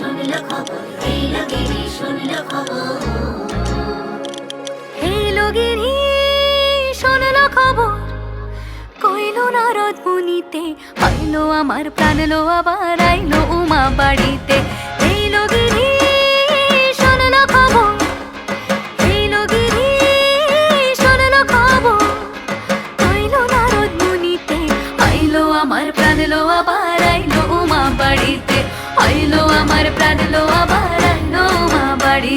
শুনল খবর শোনল খবর, কইল নারদ মুনিতে, আইলো আমার প্রাণ, লো আবার আইলো উমা বাড়িতে।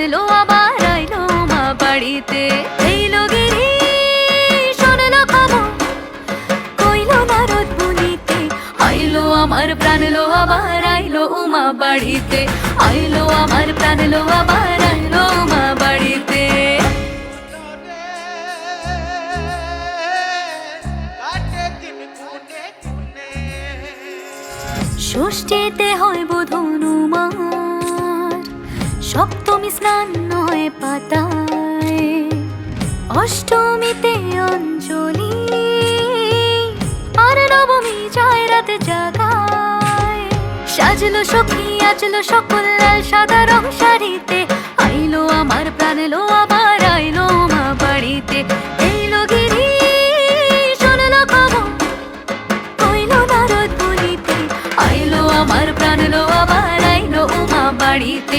আমার প্রাণ লো আবার আইলো মা বাড়িতে। এই লগেরই শোনল খবর, কইলো নারদ মুনিতে, আইলো আমার প্রাণ লো আবার আইলো উমা বাড়িতে। আইলো আমার প্রাণ লো আবার উমা বাড়িতে। ষষ্ঠীতে হয় বোধনুমার সপ্তমী স্নান নয় পাতায়। অষ্টমীতে অঞ্জলি, আর নবমী যায় রাতে জাগায়। সাজলো সখী আজলো সকল লাল সাদা রং শাড়িতে। আইলো আমার প্রাণ লো আবার, আইলো মা বাড়িতে। এইলো গিরি, শোনলো খবর কইলো বলিতে। আইলো আমার প্রাণ লো আবার, আইলো উমা বাড়িতে।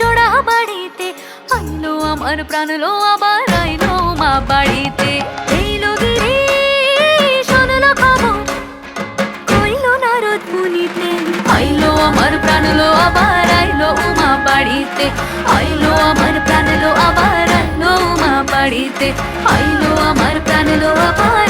জোড়া বাড়িতে, আইলো আমার প্রাণ লো আবার আইলো মা বাড়িতে। এইলো গিরি শোনলো খবর, কইলো নারদ মুনিতে, আইলো আমার প্রাণ লো আবার আইলো উমা বাড়িতে। আইলো আমার প্রাণ লো আবার আইলো উমা বাড়িতে। আইলো আমার প্রাণ লো আবার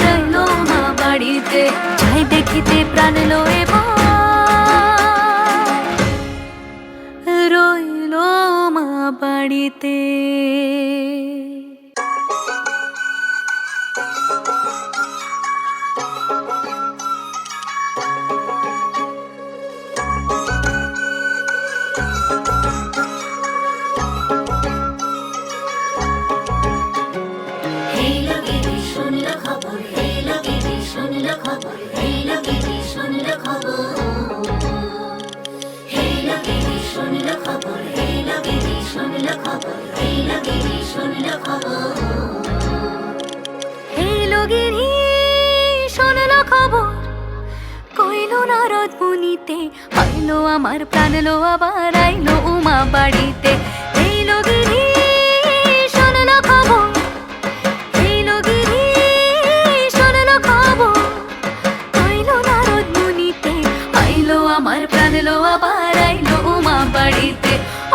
শুনল খবর এই লোকেরই শুনল খবর এই লোকেরই শুনল খবর। খবর এই লোকেরই শুনল খবর মুনিতে আইলো আমার প্রাণ লো আবার আইলো উমা বাড়িতে এই লগেরই শোনল খবর এই লগেরই শোনল খবর কইলো নারদ মুনিতে, আইলো আমার প্রাণ, লো আবার আইলো উমা বাড়িতে।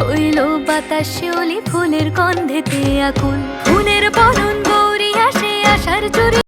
হইল বাতাস শিউলি ফুলের গন্ধেতে আকুল। ফুলের বরণ গৌরী আসে আসার চুরি।